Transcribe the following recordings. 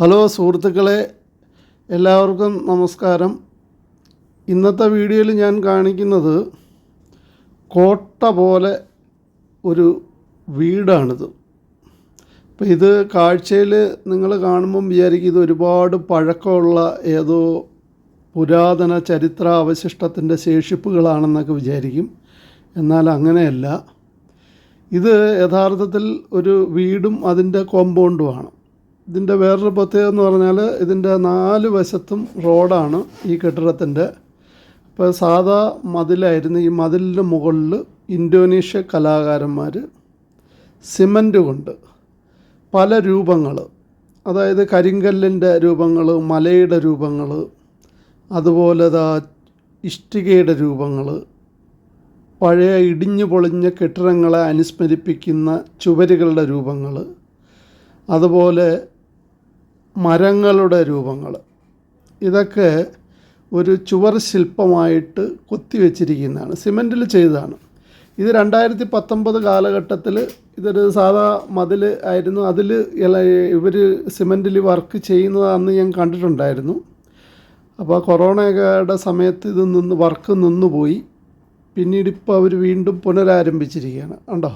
Hello സുഹൃത്തുക്കളെ എല്ലാവർക്കും നമസ്കാരം. ഇന്നത്തെ വീഡിയോയിൽ ഞാൻ കാണിക്കുന്നത് കോട്ട പോലെ ഒരു വീടാണിത്. അപ്പോൾ ഇത് കാഴ്ചയിൽ നിങ്ങൾ കാണുമ്പം വിചാരിക്കും ഇത് ഒരുപാട് പഴക്കമുള്ള ഏതോ പുരാതന ചരിത്ര അവശിഷ്ടത്തിന്റെ ശേഷിപ്പുകളാണെന്നൊക്കെ വിചാരിക്കും. എന്നാൽ അങ്ങനെയല്ല. ഇത് യഥാർത്ഥത്തിൽ ഒരു വീടും അതിന്റെ കോമ്പൗണ്ടുമാണ് ഇതിന്റെ വേറൊരു പ്രത്യേകത എന്ന് പറഞ്ഞാൽ ഇതിന്റെ നാല് വശത്തും റോഡാണ് ഈ കെട്ടിടത്തിന്റെ. ഇപ്പോൾ സാധാ മതിലായിരുന്നു ഈ മതിലിന്റെ മുകളിൽ ഇന്തോനേഷ്യ കലാകാരന്മാർ സിമന്റ് കൊണ്ട് പല രൂപങ്ങൾ അതായത് കരിങ്കല്ലിന്റെ രൂപങ്ങൾ മലയുടെ രൂപങ്ങൾ അതുപോലെ ഇഷ്ടികയുടെ രൂപങ്ങൾ പഴയ ഇടിഞ്ഞു പൊളിഞ്ഞ കെട്ടിടങ്ങളെ അനുസ്മരിപ്പിക്കുന്ന ചുവരുകളുടെ രൂപങ്ങൾ അതുപോലെ മരങ്ങളുടെ രൂപങ്ങൾ. ഇതൊക്കെ ഒരു ചുവർ ശില്പമായിട്ട് കൊത്തിവെച്ചിരിക്കുന്നതാണ് സിമന്റിൽ ചെയ്തതാണ്. ഇത് രണ്ടായിരത്തി പത്തൊമ്പത് കാലഘട്ടത്തിൽ ഇതൊരു സാധാ മതിൽ ആയിരുന്നു. അതിൽ ഇവർ സിമന്റിൽ വർക്ക് ചെയ്യുന്നതാണെന്ന് ഞാൻ കണ്ടിട്ടുണ്ടായിരുന്നു. അപ്പോൾ കൊറോണയുടെ സമയത്ത് ഇത് നിന്ന് വർക്ക് നിന്നുപോയി പിന്നീട് ഇപ്പോൾ അവർ വീണ്ടും പുനരാരംഭിച്ചിരിക്കുകയാണ് കണ്ടോ?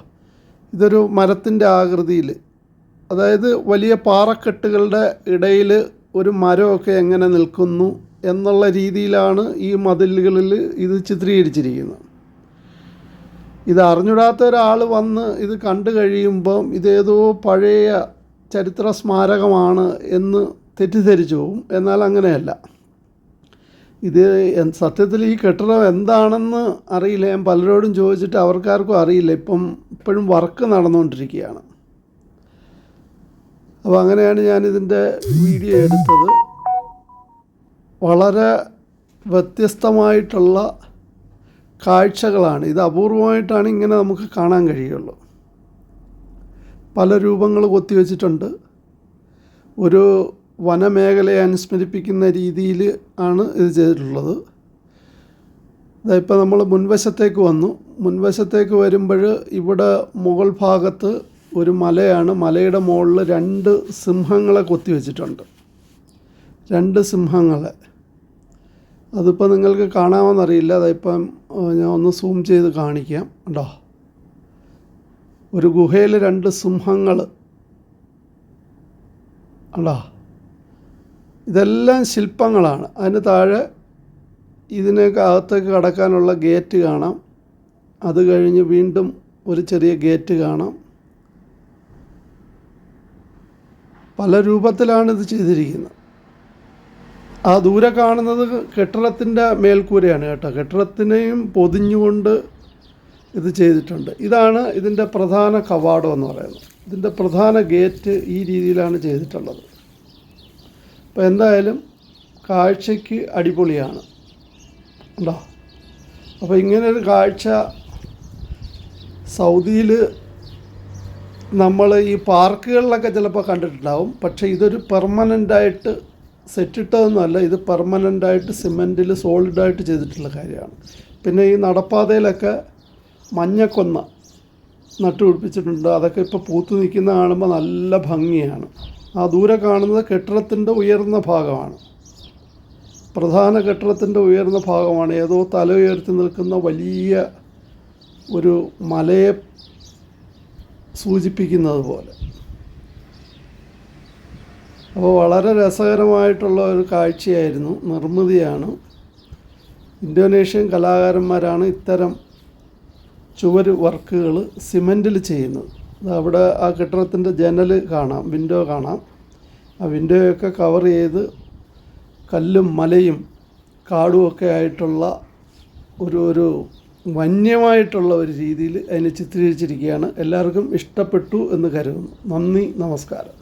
ഇതൊരു മരത്തിന്റെ ആകൃതിയിൽ അതായത് വലിയ പാറക്കെട്ടുകളുടെ ഇടയിൽ ഒരു മരമൊക്കെ എങ്ങനെ നിൽക്കുന്നു എന്നുള്ള രീതിയിലാണ് ഈ മതിലുകളിൽ ഇത് ചിത്രീകരിച്ചിരിക്കുന്നത്. ഇത് അറിഞ്ഞൂടാത്ത ഒരാൾ വന്ന് ഇത് കണ്ടു കഴിയുമ്പം ഇതേതോ പഴയ ചരിത്ര സ്മാരകമാണ് എന്ന് തെറ്റിദ്ധരിച്ചു പോകും എന്നാൽ അങ്ങനെയല്ല. ഇത് സത്യത്തിൽ ഈ കെട്ടിടം എന്താണെന്ന് അറിയില്ല. ഞാൻ പലരോടും ചോദിച്ചിട്ട് അവർക്കാർക്കും അറിയില്ല. ഇപ്പം ഇപ്പോഴും വർക്ക് നടന്നുകൊണ്ടിരിക്കുകയാണ്. അപ്പോൾ അങ്ങനെയാണ് ഞാനിതിന്റെ വീഡിയോ എടുത്തത്. വളരെ വ്യത്യസ്തമായിട്ടുള്ള കാഴ്ചകളാണ്. ഇത് അപൂർവമായിട്ടാണ് ഇങ്ങനെ നമുക്ക് കാണാൻ കഴിയുള്ളൂ. പല രൂപങ്ങൾ കൊത്തിവെച്ചിട്ടുണ്ട്. ഒരു വനമേഖലയെ അനുസ്മരിപ്പിക്കുന്ന രീതിയിൽ ആണ് ഇത് ചെയ്തിട്ടുള്ളത്. ഇപ്പോൾ നമ്മൾ മുൻവശത്തേക്ക് വന്നു. മുൻവശത്തേക്ക് വരുമ്പോൾ ഇവിടെ മുകൾ ഭാഗത്ത് ഒരു മലയാണ് മലയുടെ മുകളിൽ രണ്ട് സിംഹങ്ങളെ കൊത്തി വെച്ചിട്ടുണ്ട്. രണ്ട് സിംഹങ്ങളെ. അതിപ്പോൾ നിങ്ങൾക്ക് കാണാമെന്നറിയില്ല. അതിപ്പം ഞാൻ ഒന്ന് സൂം ചെയ്ത് കാണിക്കാം. കേട്ടോ ഒരു ഗുഹയിൽ രണ്ട് സിംഹങ്ങൾ അടാ ഇതെല്ലാം ശില്പങ്ങളാണ്. അതിന് താഴെ ഇതിനൊക്കെ അകത്തേക്ക് കടക്കാനുള്ള ഗേറ്റ് കാണാം. അത് കഴിഞ്ഞ് വീണ്ടും ഒരു ചെറിയ ഗേറ്റ് കാണാം. പല രൂപത്തിലാണ് ഇത് ചെയ്തിരിക്കുന്നത്. ആ ദൂരെ കാണുന്നത് കെട്ടിടത്തിന്റെ മേൽക്കൂരയാണ് കേട്ടോ. കെട്ടിടത്തിനെയും പൊതിഞ്ഞുകൊണ്ട് ഇത് ചെയ്തിട്ടുണ്ട്. ഇതാണ് ഇതിന്റെ പ്രധാന കവാടം എന്ന് പറയുന്നത്. ഇതിന്റെ പ്രധാന ഗേറ്റ് ഈ രീതിയിലാണ് ചെയ്തിട്ടുള്ളത്. അപ്പോൾ എന്തായാലും കാഴ്ചയ്ക്ക് അടിപൊളിയാണ്. ഉണ്ടോ? അപ്പോൾ ഇങ്ങനൊരു കാഴ്ച സൗദിയിൽ നമ്മൾ ഈ പാർക്കുകളിലൊക്കെ ചിലപ്പോൾ കണ്ടിട്ടുണ്ടാവും. പക്ഷേ ഇതൊരു പെർമനന്റായിട്ട് സെറ്റിട്ടതൊന്നുമല്ല ഇത് പെർമനന്റായിട്ട് സിമെന്റിൽ സോളിഡായിട്ട് ചെയ്തിട്ടുള്ള കാര്യമാണ്. പിന്നെ ഈ നടപ്പാതയിലൊക്കെ മഞ്ഞക്കൊന്ന നട്ടുപിടിപ്പിച്ചിട്ടുണ്ട് അതൊക്കെ ഇപ്പോൾ പൂത്തു നിൽക്കുന്ന കാണുമ്പോൾ നല്ല ഭംഗിയാണ്. ആ ദൂരെ കാണുന്നത് കെട്ടിടത്തിന്റെ ഉയർന്ന ഭാഗമാണ്. പ്രധാന കെട്ടിടത്തിന്റെ ഉയർന്ന ഭാഗമാണ്. ഏതോ തല ഉയർത്തി നിൽക്കുന്ന വലിയ ഒരു മലയെ സൂചിപ്പിക്കുന്നത് പോലെ അപ്പോൾ വളരെ രസകരമായിട്ടുള്ള ഒരു കാഴ്ചയായിരുന്നു നിർമ്മിതിയാണ്. ഇന്തോനേഷ്യൻ കലാകാരന്മാരാണ് ഇത്തരം ചുവര് വർക്കുകൾ സിമന്റിൽ ചെയ്യുന്നത്. അവിടെ ആ കെട്ടിടത്തിന്റെ ജനൽ കാണാം വിൻഡോ കാണാം. ആ വിൻഡോയൊക്കെ കവർ ചെയ്ത് കല്ലും മലയും കാടുമൊക്കെ ആയിട്ടുള്ള ഒരു ഒരു വന്യമായിട്ടുള്ള ഒരു രീതിയിൽ അതിനെ ചിത്രീകരിച്ചിരിക്കുകയാണ്. എല്ലാവർക്കും ഇഷ്ടപ്പെട്ടു എന്ന് കരുതുന്നു. നന്ദി നമസ്കാരം.